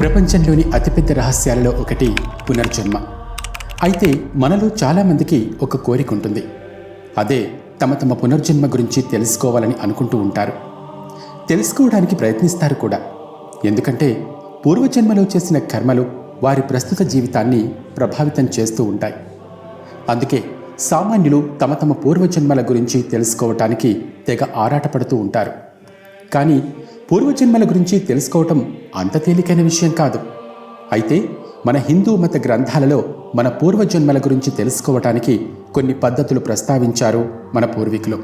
ప్రపంచంలోని అతిపెద్ద రహస్యాలలో ఒకటి పునర్జన్మ. అయితే మనలో చాలామందికి ఒక కోరిక ఉంటుంది. అదే తమ తమ పునర్జన్మ గురించి తెలుసుకోవాలని అనుకుంటూ ఉంటారు. తెలుసుకోవడానికి ప్రయత్నిస్తారు కూడా. ఎందుకంటే పూర్వజన్మలో చేసిన కర్మలు వారి ప్రస్తుత జీవితాన్ని ప్రభావితం చేస్తూ ఉంటాయి. అందుకే సామాన్యులు తమ తమ పూర్వజన్మల గురించి తెలుసుకోవటానికి తెగ ఆరాటపడుతూ ఉంటారు. కానీ పూర్వజన్మల గురించి తెలుసుకోవటం అంత తేలికైన విషయం కాదు. అయితే మన హిందూ మత గ్రంథాలలో మన పూర్వజన్మల గురించి తెలుసుకోవటానికి కొన్ని పద్ధతులు ప్రస్తావించారు మన పూర్వీకులు.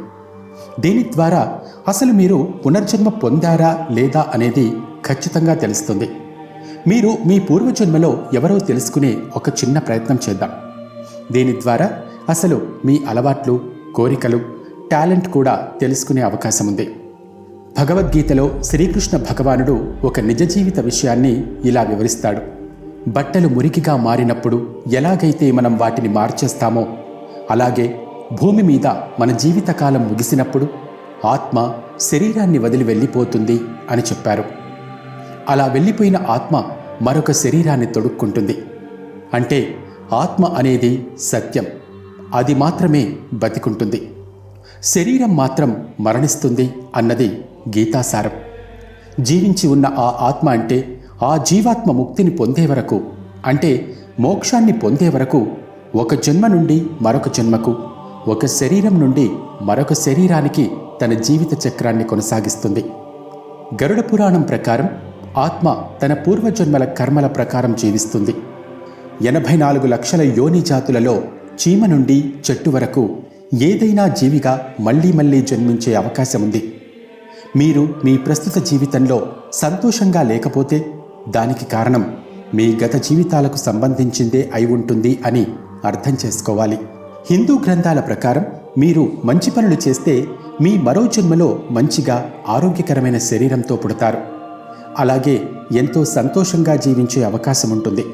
దీని ద్వారా అసలు మీరు పునర్జన్మ పొందారా లేదా అనేది ఖచ్చితంగా తెలుస్తుంది. మీరు మీ పూర్వజన్మలో ఎవరో తెలుసుకునే ఒక చిన్న ప్రయత్నం చేద్దాం. దీని ద్వారా అసలు మీ అలవాట్లు కోరికలు టాలెంట్ కూడా తెలుసుకునే అవకాశం ఉంది. భగవద్గీతలో శ్రీకృష్ణ భగవానుడు ఒక నిజ జీవిత విషయాన్ని ఇలా వివరిస్తాడు. బట్టలు మురికిగా మారినప్పుడు ఎలాగైతే మనం వాటిని మార్చేస్తామో అలాగే భూమి మీద మన జీవితకాలం ముగిసినప్పుడు ఆత్మ శరీరాన్ని వదిలి వెళ్ళిపోతుంది అని చెప్పారు. అలా వెళ్ళిపోయిన ఆత్మ మరొక శరీరాన్ని తొడుక్కుంటుంది. అంటే ఆత్మ అనేది సత్యం. అది మాత్రమే బతికుంటుంది. శరీరం మాత్రం మరణిస్తుంది అన్నది గీతాసారం. జీవించి ఉన్న ఆ ఆత్మ అంటే ఆ జీవాత్మ ముక్తిని పొందే వరకు అంటే మోక్షాన్ని పొందే వరకు ఒక జన్మ నుండి మరొక జన్మకు ఒక శరీరం నుండి మరొక శరీరానికి తన జీవిత చక్రాన్ని కొనసాగిస్తుంది. గరుడ పురాణం ప్రకారం ఆత్మ తన పూర్వజన్మల కర్మల ప్రకారం జీవిస్తుంది. ఎనభై నాలుగు లక్షల యోని జాతులలో చీమ నుండి చెట్టు వరకు ఏదైనా జీవిగా మళ్ళీ మళ్ళీ జన్మించే అవకాశం ఉంది మీరు మీ ప్రస్తుత జీవితంలో సంతోషంగా లేకపోతే దానికి కారణం మీ గత జీవితాలకు సంబంధించిందే అయి ఉంటుంది అని అర్థం చేసుకోవాలి. హిందూ గ్రంథాల ప్రకారం మీరు మంచి పనులు చేస్తే మీ మరో జన్మలో మంచిగా ఆరోగ్యకరమైన శరీరంతో పుడతారు. అలాగే ఎంతో సంతోషంగా జీవించే అవకాశం ఉంటుంది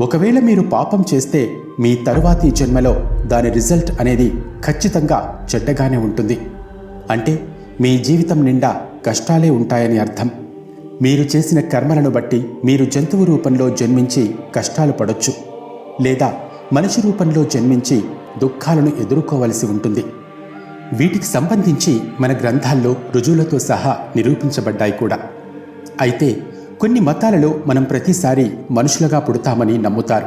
ఒకవేళ మీరు పాపం చేస్తే మీ తరువాతి జన్మలో దాని రిజల్ట్ అనేది ఖచ్చితంగా చెడ్డగానే ఉంటుంది. అంటే మీ జీవితం నిండా కష్టాలే ఉంటాయని అర్థం. మీరు చేసిన కర్మలను బట్టి మీరు జంతువు రూపంలో జన్మించి కష్టాలు పడొచ్చు. లేదా మనిషి రూపంలో జన్మించి దుఃఖాలను ఎదుర్కోవలసి ఉంటుంది. వీటికి సంబంధించి మన గ్రంథాల్లో రుజువులతో సహా నిరూపించబడ్డాయి కూడా. అయితే కొన్ని మతాలలో మనం ప్రతిసారి మనుషులుగా పుడతామని నమ్ముతారు.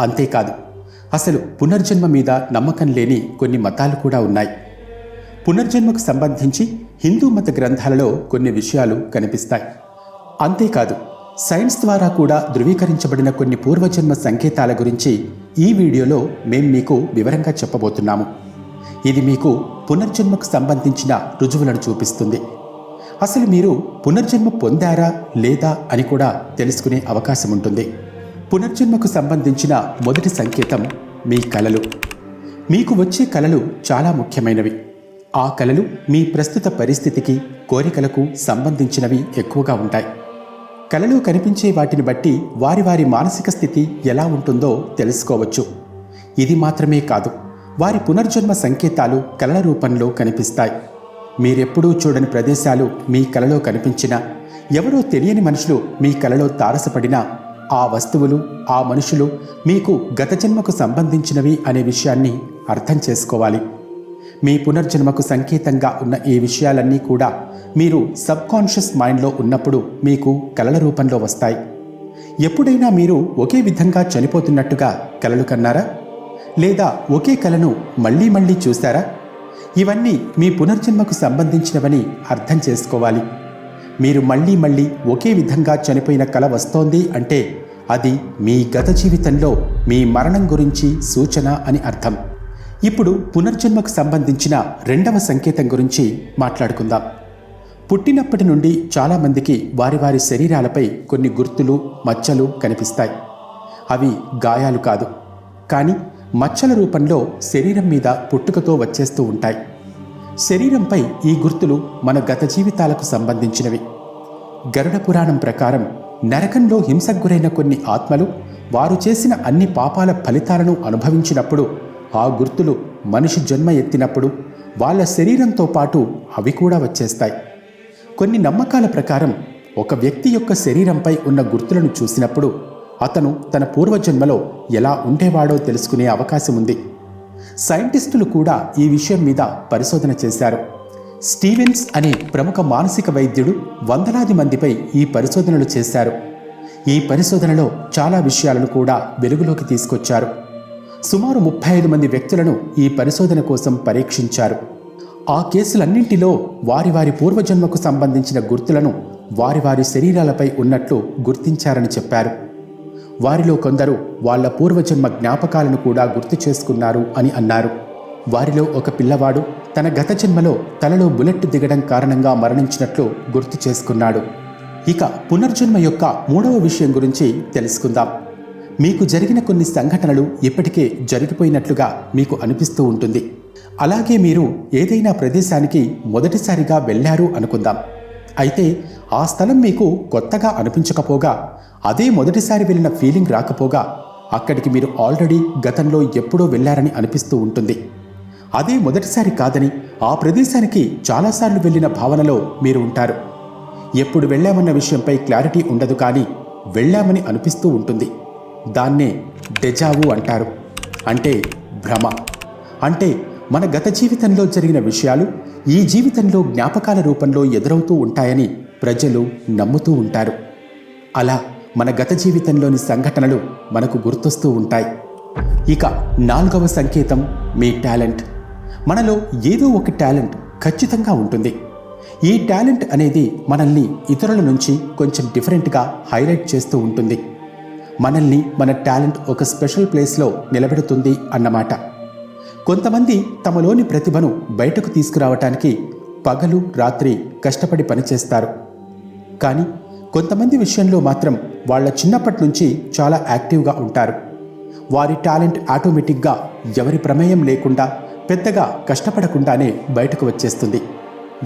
అంతేకాదు అసలు పునర్జన్మ మీద నమ్మకం లేని కొన్ని మతాలు కూడా ఉన్నాయి. పునర్జన్మకు సంబంధించి హిందూ మత గ్రంథాలలో కొన్ని విషయాలు కనిపిస్తాయి. అంతేకాదు సైన్స్ ద్వారా కూడా ధృవీకరించబడిన కొన్ని పూర్వజన్మ సంకేతాల గురించి ఈ వీడియోలో మేం మీకు వివరంగా చెప్పబోతున్నాము. ఇది మీకు పునర్జన్మకు సంబంధించిన రుజువులను చూపిస్తుంది. అసలు మీరు పునర్జన్మ పొందారా లేదా అని కూడా తెలుసుకునే అవకాశం ఉంటుంది. పునర్జన్మకు సంబంధించిన మొదటి సంకేతం మీ కలలు. మీకు వచ్చే కలలు చాలా ముఖ్యమైనవి. ఆ కలలు మీ ప్రస్తుత పరిస్థితికి కోరికలకు సంబంధించినవి ఎక్కువగా ఉంటాయి. కలలో కనిపించే వాటిని బట్టి వారి వారి మానసిక స్థితి ఎలా ఉంటుందో తెలుసుకోవచ్చు. ఇది మాత్రమే కాదు వారి పునర్జన్మ సంకేతాలు కలల రూపంలో కనిపిస్తాయి. మీరెప్పుడూ చూడని ప్రదేశాలు మీ కలలో కనిపించినా ఎవరో తెలియని మనుషులు మీ కలలో తారసపడినా ఆ వస్తువులు ఆ మనుషులు మీకు గత జన్మకు సంబంధించినవి అనే విషయాన్ని అర్థం చేసుకోవాలి. మీ పునర్జన్మకు సంకేతంగా ఉన్న ఈ విషయాలన్నీ కూడా మీరు సబ్ కాన్షియస్ మైండ్లో ఉన్నప్పుడు మీకు కలల రూపంలో వస్తాయి. ఎప్పుడైనా మీరు ఒకే విధంగా చనిపోతున్నట్టుగా కలలు కన్నారా? లేదా ఒకే కలను మళ్ళీ మళ్ళీ చూశారా? ఇవన్నీ మీ పునర్జన్మకు సంబంధించినవని అర్థం చేసుకోవాలి. మీరు మళ్ళీ మళ్ళీ ఒకే విధంగా చనిపోయిన కల వస్తోంది అంటే అది మీ గత జీవితంలో మీ మరణం గురించి సూచన అని అర్థం. ఇప్పుడు పునర్జన్మకు సంబంధించిన రెండవ సంకేతం గురించి మాట్లాడుకుందాం. పుట్టినప్పటి నుండి చాలామందికి వారి వారి శరీరాలపై కొన్ని గుర్తులు మచ్చలు కనిపిస్తాయి. అవి గాయాలు కాదు. కానీ మచ్చల రూపంలో శరీరం మీద పుట్టుకతో వచ్చేస్తూ ఉంటాయి. శరీరంపై ఈ గుర్తులు మన గత జీవితాలకు సంబంధించినవి. గరుడ పురాణం ప్రకారం నరకంలో హింసకు గురైన కొన్ని ఆత్మలు వారు చేసిన అన్ని పాపాల ఫలితాలను అనుభవించినప్పుడు ఆ గుర్తులు మనిషి జన్మ ఎత్తినప్పుడు వాళ్ళ శరీరంతో పాటు అవి కూడా వచ్చేస్తాయి. కొన్ని నమ్మకాల ప్రకారం ఒక వ్యక్తి యొక్క శరీరంపై ఉన్న గుర్తులను చూసినప్పుడు అతను తన పూర్వజన్మలో ఎలా ఉండేవాడో తెలుసుకునే అవకాశం ఉంది. సైంటిస్టులు కూడా ఈ విషయం మీద పరిశోధన చేశారు. స్టీవెన్స్ అనే ప్రముఖ మానసిక వైద్యుడు వందలాది మందిపై ఈ పరిశోధనలు చేశారు. ఈ పరిశోధనలో చాలా విషయాలను కూడా వెలుగులోకి తీసుకొచ్చారు. సుమారు ముప్పై ఐదు మంది వ్యక్తులను ఈ పరిశోధన కోసం పరీక్షించారు. ఆ కేసులన్నింటిలో వారి వారి పూర్వజన్మకు సంబంధించిన గుర్తులను వారి వారి శరీరాలపై ఉన్నట్లు గుర్తించారని చెప్పారు. వారిలో కొందరు వాళ్ళ పూర్వజన్మ జ్ఞాపకాలను కూడా గుర్తు చేసుకున్నారు అని అన్నారు. వారిలో ఒక పిల్లవాడు తన గత జన్మలో తలలో బుల్లెట్ దిగడం కారణంగా మరణించినట్లు గుర్తు చేసుకున్నాడు. ఇక పునర్జన్మ యొక్క మూడవ విషయం గురించి తెలుసుకుందాం. మీకు జరిగిన కొన్ని సంఘటనలు ఇప్పటికే జరిగిపోయినట్లుగా మీకు అనిపిస్తూ ఉంటుంది. అలాగే మీరు ఏదైనా ప్రదేశానికి మొదటిసారిగా వెళ్ళారు అనుకుందాం. అయితే ఆ స్థలం మీకు కొత్తగా అనిపించకపోగా అదే మొదటిసారి వెళ్ళిన ఫీలింగ్ రాకపోగా అక్కడికి మీరు ఆల్రెడీ గతంలో ఎప్పుడో వెళ్ళారని అనిపిస్తూ ఉంటుంది. అదే మొదటిసారి కాదని ఆ ప్రదేశానికి చాలాసార్లు వెళ్ళిన భావనలో మీరు ఉంటారు. ఎప్పుడు వెళ్ళామన్న విషయంపై క్లారిటీ ఉండదు కానీ వెళ్ళామని అనిపిస్తూ ఉంటుంది. దాన్నే డెజావు అంటారు. అంటే భ్రమ. అంటే మన గత జీవితంలో జరిగిన విషయాలు ఈ జీవితంలో జ్ఞాపకాల రూపంలో ఎదురవుతూ ఉంటాయని ప్రజలు నమ్ముతూ ఉంటారు. అలా మన గత జీవితంలోని సంఘటనలు మనకు గుర్తొస్తూ ఉంటాయి. ఇక నాలుగవ సంకేతం మీ టాలెంట్. మనలో ఏదో ఒక టాలెంట్ ఖచ్చితంగా ఉంటుంది. ఈ టాలెంట్ అనేది మనల్ని ఇతరుల నుంచి కొంచెం డిఫరెంట్గా హైలైట్ చేస్తూ ఉంటుంది. మనల్ని మన టాలెంట్ ఒక స్పెషల్ ప్లేస్లో నిలబెడుతుంది అన్నమాట. కొంతమంది తమలోని ప్రతిభను బయటకు తీసుకురావటానికి పగలు రాత్రి కష్టపడి పనిచేస్తారు. కానీ కొంతమంది విషయంలో మాత్రం వాళ్ళ చిన్నప్పటి నుంచి చాలా యాక్టివ్గా ఉంటారు. వారి టాలెంట్ ఆటోమేటిక్గా ఎవరి ప్రమేయం లేకుండా పెద్దగా కష్టపడకుండానే బయటకు వచ్చేస్తుంది.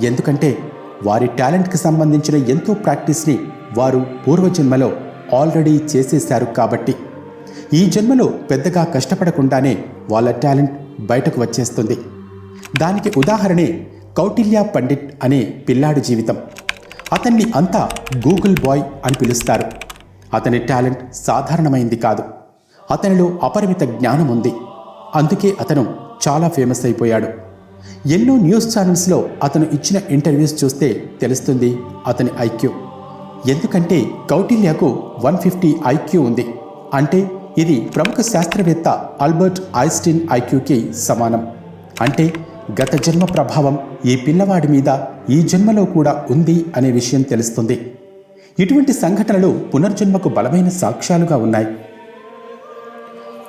ఎందుకంటే వారి టాలెంట్కి సంబంధించిన ఎంతో ప్రాక్టీస్ని వారు పూర్వజన్మలో ఆల్రెడీ చేసేశారు కాబట్టి. ఈ జన్మలో పెద్దగా కష్టపడకుండానే వాళ్ళ టాలెంట్ బయటకు వచ్చేస్తుంది. దానికి ఉదాహరణే కౌటిల్య పండిట్ అనే పిల్లాడి జీవితం. అతన్ని అంతా గూగుల్ బాయ్ అని పిలుస్తారు. అతని టాలెంట్ సాధారణమైంది కాదు. అతనిలో అపరిమిత జ్ఞానం ఉంది. అందుకే అతను చాలా ఫేమస్ అయిపోయాడు. ఎన్నో న్యూస్ ఛానల్స్లో అతను ఇచ్చిన ఇంటర్వ్యూస్ చూస్తే తెలుస్తుంది అతని ఐక్యూ. ఎందుకంటే కౌటిల్యకు వన్ ఫిఫ్టీ ఐక్యూ ఉంది. అంటే ఇది ప్రముఖ శాస్త్రవేత్త ఆల్బర్ట్ ఐస్టిన్ ఐక్యూకి సమానం. అంటే గత జన్మ ప్రభావం ఈ పిల్లవాడి మీద ఈ జన్మలో కూడా ఉంది అనే విషయం తెలుస్తుంది. ఇటువంటి సంఘటనలు పునర్జన్మకు బలమైన సాక్ష్యాలుగా ఉన్నాయి.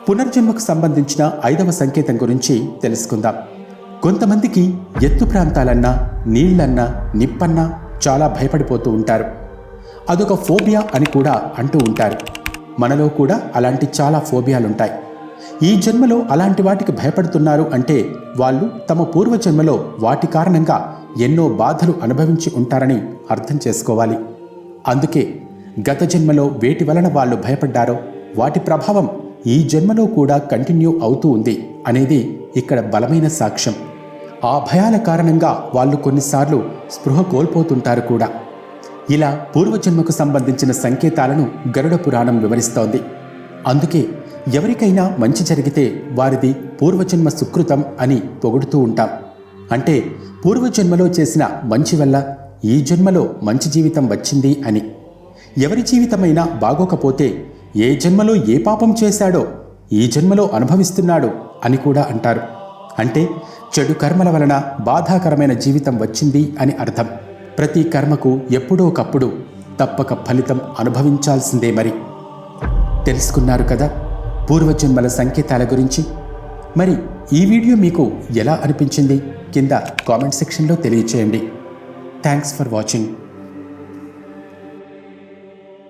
పునర్జన్మకు సంబంధించిన ఐదవ సంకేతం గురించి తెలుసుకుందాం. కొంతమందికి ఎత్తు ప్రాంతాలన్నా నీళ్ళన్నా నిప్పన్నా చాలా భయపడిపోతూ ఉంటారు. అదొక ఫోబియా అని కూడా అంటూ ఉంటారు. మనలో కూడా అలాంటి చాలా ఫోబియాలుంటాయి. ఈ జన్మలో అలాంటి వాటికి భయపడుతున్నారు అంటే వాళ్ళు తమ పూర్వజన్మలో వాటి కారణంగా ఎన్నో బాధలు అనుభవించి ఉంటారని అర్థం చేసుకోవాలి. అందుకే గత జన్మలో వేటి వలన వాళ్ళు భయపడ్డారో వాటి ప్రభావం ఈ జన్మలో కూడా కంటిన్యూ అవుతూ ఉంది అనేది ఇక్కడ బలమైన సాక్ష్యం. ఆ భయాల కారణంగా వాళ్ళు కొన్నిసార్లు స్పృహ కోల్పోతుంటారు కూడా. ఇలా పూర్వజన్మకు సంబంధించిన సంకేతాలను గరుడ పురాణం వివరిస్తోంది. అందుకే ఎవరికైనా మంచి జరిగితే వారిది పూర్వజన్మ సుకృతం అని పొగుడుతూ ఉంటాం. అంటే పూర్వజన్మలో చేసిన మంచి వల్ల ఈ జన్మలో మంచి జీవితం వచ్చింది అని. ఎవరి జీవితమైనా బాగోకపోతే ఏ జన్మలో ఏ పాపం చేశాడో ఈ జన్మలో అనుభవిస్తున్నాడు అని కూడా అంటారు. అంటే చెడు కర్మల వలన బాధాకరమైన జీవితం వచ్చింది అని అర్థం. ప్రతి కర్మకు ఎప్పుడో ఒకప్పుడు తప్పక ఫలితం అనుభవించాల్సిందే మరి. తెలుసుకున్నారు కదా పూర్వజన్మల సంకేతాల గురించి? మరి ఈ వీడియో మీకు ఎలా అనిపించింది? కింద కామెంట్ సెక్షన్లో తెలియచేయండి. Thanks for watching.